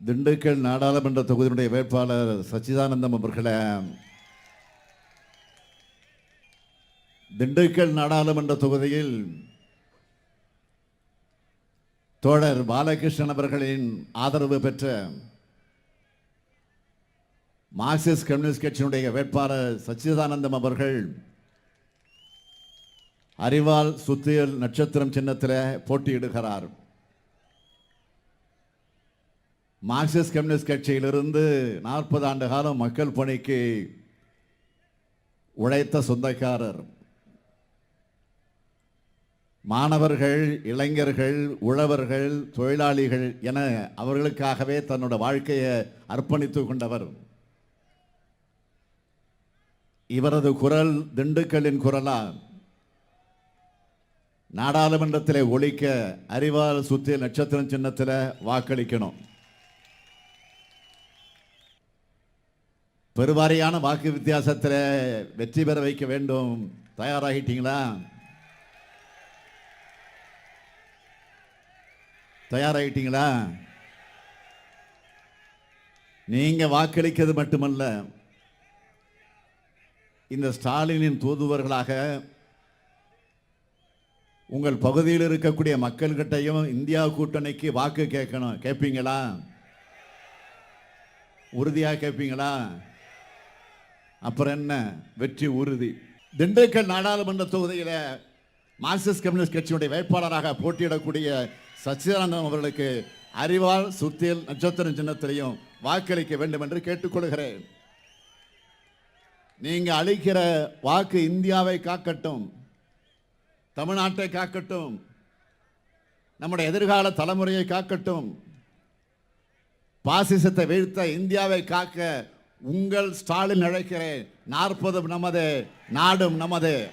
திண்டுக்கல் நாடாளுமன்ற தொகுதியினுடைய வேட்பாளர் சச்சிதானந்தம் அவர்களை திண்டுக்கல் நாடாளுமன்ற தொகுதியில் தோழர் பாலகிருஷ்ணன் அவர்களின் ஆதரவு பெற்ற மார்க்சிஸ்ட் கம்யூனிஸ்ட் கட்சியினுடைய வேட்பாளர் சச்சிதானந்தம் அவர்கள் அறிவால் சுத்தியல் நட்சத்திரம் சின்னத்தில் போட்டியிடுகிறார். மார்க்சிஸ்ட் கம்யூனிஸ்ட் கட்சியிலிருந்து நாற்பது ஆண்டு காலம் மக்கள் பணிக்கு உழைத்த சொந்தக்காரர். மாணவர்கள் இளைஞர்கள் உழவர்கள் தொழிலாளிகள் என அவர்களுக்காகவே தன்னோட வாழ்க்கையை அர்ப்பணித்து கொண்டவர். இவரது குரல் திண்டுக்கல்லின் குரலா நாடாளுமன்றத்திலே ஒழிக்க அறிவால் சுத்திய நட்சத்திரம் சின்னத்தில் வாக்களிக்கணும். பெருவாரியான வாக்கு வித்தியாசத்தில் வெற்றி பெற வைக்க வேண்டும். தயாராகிட்டீங்களா? தயாராகிட்டீங்களா? நீங்கள் வாக்களிக்கிறது மட்டுமல்ல இந்த ஸ்டாலினின் தூதுவர்களாக உங்கள் பகுதியில் இருக்கக்கூடிய மக்கள்கிட்டையும் இந்தியா கூட்டணிக்கு வாக்கு கேட்கணும். கேட்பீங்களா? உறுதியாக கேட்பீங்களா? அப்புறம் என்ன? வெற்றி உறுதி. திண்டுக்கல் நாடாளுமன்ற தொகுதியில் மார்க்சிஸ்ட் கம்யூனிஸ்ட் கட்சியினுடைய வேட்பாளராக போட்டியிடக்கூடிய சச்சிதானந்தம் அவர்களுக்கு அறிவால் சுத்தியல் நட்சத்திரம் சின்னத்திலையும் வாக்களிக்க வேண்டும் என்று கேட்டுக்கொள்கிறேன். நீங்கள் அளிக்கிற வாக்கு இந்தியாவை காக்கட்டும் தமிழ்நாட்டை காக்கட்டும் நம்முடைய எதிர்கால தலைமுறையை காக்கட்டும் பாசிசத்தை வீழ்த்த இந்தியாவை காக்க உங்கள் ஸ்டாலின் அழைக்கிறேன். நாற்பதும் நமது நாடும் நமது.